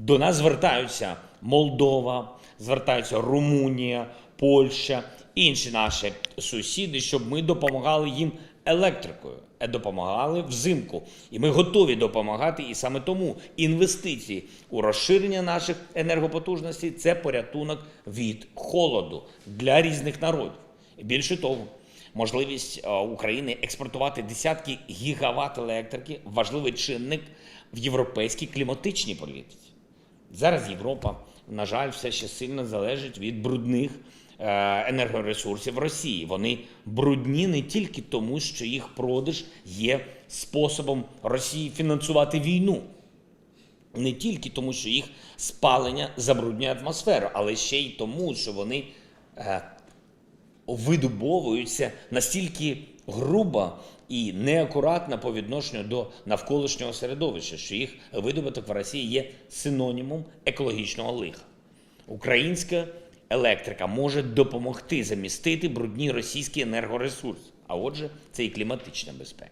До нас звертаються Молдова, звертаються Румунія, Польща, інші наші сусіди, щоб ми допомагали їм електрикою, е, допомагали взимку. І ми готові допомагати. І саме тому інвестиції у розширення наших енергопотужностей це порятунок від холоду для різних народів. Більше того, можливість е, України експортувати десятки гігават електрики важливий чинник в європейській кліматичній політиці. Зараз Європа, на жаль, все ще сильно залежить від брудних е, енергоресурсів Росії. Вони брудні не тільки тому, що їх продаж є способом Росії фінансувати війну, не тільки тому, що їх спалення забруднює атмосферу, але ще й тому, що вони е, видобовуються настільки грубо і неакуратно по відношенню до навколишнього середовища, що їх видобуток в Росії є синонімом екологічного лиха. Українська електрика може допомогти замістити брудні російські енергоресурси, а отже, це і кліматична безпека.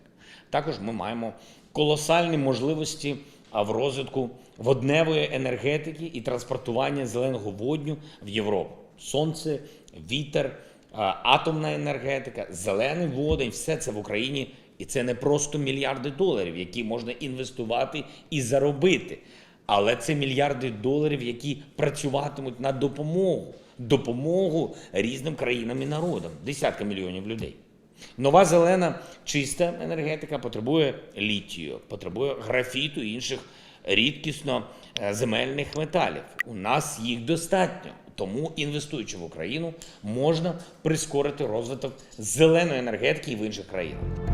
Також ми маємо колосальні можливості в розвитку водневої енергетики і транспортування зеленого водню в Європу. Сонце, вітер, атомна енергетика, зелений водень все це в Україні. І це не просто мільярди доларів, які можна інвестувати і заробити. Але це мільярди доларів, які працюватимуть на допомогу, допомогу різним країнам і народам, десятка мільйонів людей. Нова зелена чиста енергетика потребує літію, потребує графіту і інших рідкісно е, земельних металів. У нас їх достатньо. Тому, інвестуючи в Україну, можна прискорити розвиток зеленої енергетики і в інших країнах.